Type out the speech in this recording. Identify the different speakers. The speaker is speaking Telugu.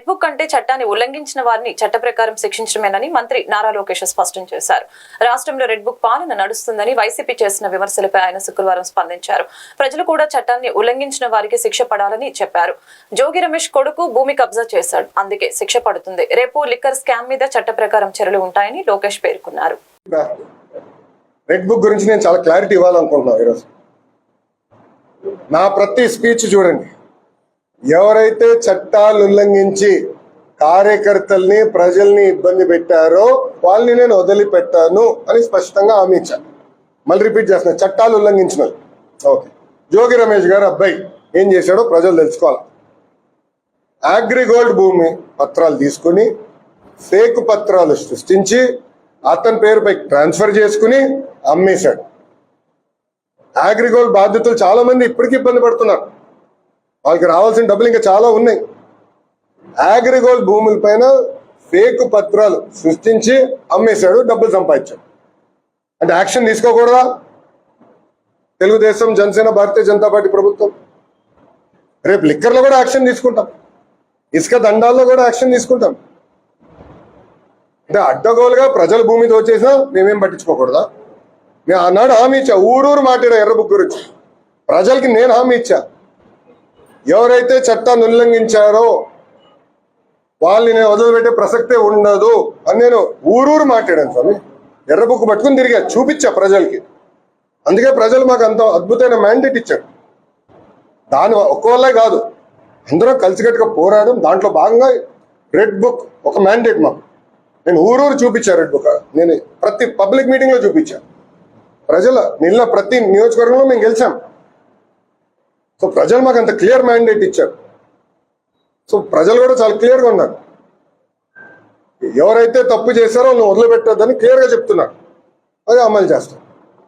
Speaker 1: రెడ్ బుక్ అంటే చట్టాన్ని ఉల్లంఘించిన వారిని చట్ట ప్రకారం శిక్షించడమేనని మంత్రి నారా లోకేష్ స్పష్టం చేశారు. రాష్ట్రంలో రెడ్ బుక్ పాలన నడుస్తుందని వైసీపీ చేసిన విమర్శలపై ఆయన శుక్రవారం స్పందించారు. ప్రజలు కూడా చట్టాన్ని ఉల్లంఘించిన వారికి శిక్ష పడాలని చెప్పారు. జోగి రమేష్ కొడుకు భూమి కబ్జా చేశాడు. అందుకే శిక్ష పడుతుంది. రేపు లిక్కర్ స్కామ్ మీద చట్ట ప్రకారం చర్యలు ఉంటాయని లోకేష్ పేర్కొన్నారు.
Speaker 2: రెడ్ బుక్ గురించి నేను చాలా క్లారిటీ ఇవ్వాలనుకుంటున్నాను ఈరోజు. నా ప్రతి స్పీచ్ చూడండి. ఎవరైతే చట్టాలు ఉల్లంఘించి కార్యకర్తల్ని ప్రజల్ని ఇబ్బంది పెట్టారో వాళ్ళని నేను వదిలిపెట్టాను అని స్పష్టంగా హామీ ఇచ్చాను మళ్ళీ రిపీట్ చేస్తున్నా చట్టాలు ఉల్లంఘించిన ఓకే. జోగి రమేష్ గారు అబ్బాయి ఏం చేశాడో ప్రజలు తెలుసుకోవాలి? అగ్రిగోల్డ్ భూమి పత్రాలు తీసుకుని ఫేక్ పత్రాలు సృష్టించి అతని పేరుపై ట్రాన్స్ఫర్ చేసుకుని అమ్మేశాడు. అగ్రిగోల్డ్ బాధితులు చాలా మంది ఇప్పటికీ ఇబ్బంది పడుతున్నారు. వాళ్ళకి రావాల్సిన డబ్బులు ఇంకా చాలా ఉన్నాయి. అగ్రిగోల్డ్ భూముల పైన ఫేక్ పత్రాలు సృష్టించి అమ్మేశాడు డబ్బులు సంపాదించాడు. అంటే యాక్షన్ తీసుకోకూడదా? తెలుగుదేశం జనసేన భారతీయ జనతా పార్టీ ప్రభుత్వం. రేపు లిక్కర్లో కూడా యాక్షన్ తీసుకుంటాం. ఇసుక దండాల్లో కూడా యాక్షన్ తీసుకుంటాం. అంటే అడ్డగోలుగా ప్రజల భూమి దోచేసినా మేమేం పట్టించుకోకూడదా? నేను ఆనాడు హామీ ఇచ్చా. ఊరూరు మాట్లాడా ఎర్రబుక్ గురించి ప్రజలకి నేను హామీ ఇచ్చా. ఎవరైతే చట్టాన్ని ఉల్లంఘించారో వాళ్ళని నేను వదిలిపెట్టే ప్రసక్తే ఉండదు అని నేను ఊరూరు మాట్లాడాను స్వామి. ఎర్రబుక్కు పట్టుకుని తిరిగా చూపించా ప్రజలకి. అందుకే ప్రజలు మాకు అంత అద్భుతమైన మ్యాండేట్ ఇచ్చారు. దాని ఒక్కవల్లే కాదు అందరం కలిసికట్టుగా పోరాడడం దాంట్లో భాగంగా రెడ్ బుక్ ఒక మ్యాండేట్ మాకు. నేను ఊరూరు చూపించా రెడ్ బుక్ నేను ప్రతి పబ్లిక్ మీటింగ్లో చూపించా. ప్రజల నిన్న ప్రతి నియోజకవర్గంలో మేము గెలిచాం. సో ప్రజలు మాకు అంత క్లియర్ మ్యాండేట్ ఇచ్చారు. సో ప్రజలు కూడా చాలా క్లియర్గా ఉన్నారు. ఎవరైతే తప్పు చేశారో వాళ్ళని వదిలిపెట్టద్దని క్లియర్గా చెప్తున్నారు. అది అమలు చేస్తారు